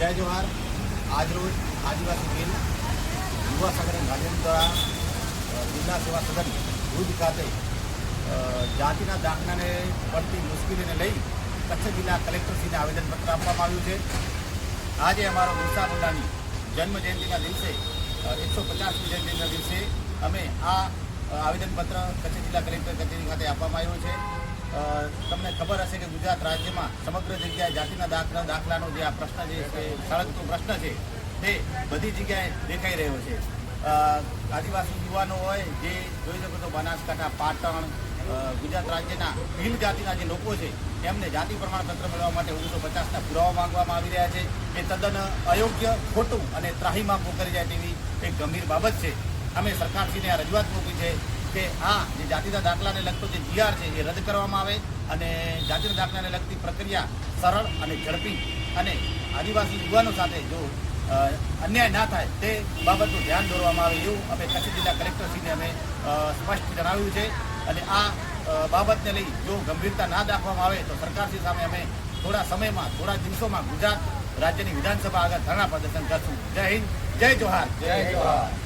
જય જોહાર આજરોજ આદિવાસી બિલ યુવા સંગઠન ગાંધીનગર દ્વારા જિલ્લા સેવા સદન ભુજ ખાતે જાતિના દાખલાને પડતી મુશ્કેલીને લઈ કચ્છ જિલ્લા કલેક્ટરશ્રીને આવેદનપત્ર આપવામાં આવ્યું છે. આજે અમારો બિરસા મુંડાની જન્મજયંતિના દિવસે એકસો પચાસમી જયંતિના દિવસે અમે આ આવેદનપત્ર કચ્છ જિલ્લા કલેક્ટર કચેરી ખાતે આપવામાં આવ્યું છે. તમને ખબર હશે કે ગુજરાત રાજ્યમાં સમગ્ર જગ્યાએ જાતિના દાખલા દાખલાનો જે આ પ્રશ્ન જે છે, સળગતો પ્રશ્ન છે, તે બધી જગ્યાએ દેખાઈ રહ્યો છે. આદિવાસી યુવાનો હોય, જે જોઈ શકો તો બનાસકાંઠા, પાટણ ગુજરાત રાજ્યના ભીલ જાતિના જે લોકો છે એમને જાતિ પ્રમાણપત્ર મેળવવા માટે ઓગણીસો પચાસના પુરાવા માંગવામાં આવી રહ્યા છે. એ તદ્દન અયોગ્ય, ખોટું અને ત્રાહીમાં કરી જાય તેવી એક ગંભીર બાબત છે. અમે સરકારશ્રીને આ રજૂઆત મૂકી છે. કે આ જે જાતિના દાખલાને લગતો જે જીઆર છે એ રદ કરવામાં આવે અને જાતિના દાખલાને લગતી પ્રક્રિયા સરળ અને ઝડપી અને આદિવાસી યુવાનો સાથે જો અન્યાય ના થાય તે બાબતનું ધ્યાન દોરવામાં આવે એવું અમે કચ્છ જિલ્લા કલેક્ટરશ્રીને અમે સ્પષ્ટ જણાવ્યું છે. અને આ બાબતને લઈ જો ગંભીરતા ના દાખવામાં આવે તો સરકારશ્રી સામે અમે થોડા સમયમાં, થોડા દિવસોમાં ગુજરાત રાજ્યની વિધાનસભા આગળ ધરણા પ્રદર્શન કરશું. જય હિન્દ, જય જોહાર. જય જોહાર.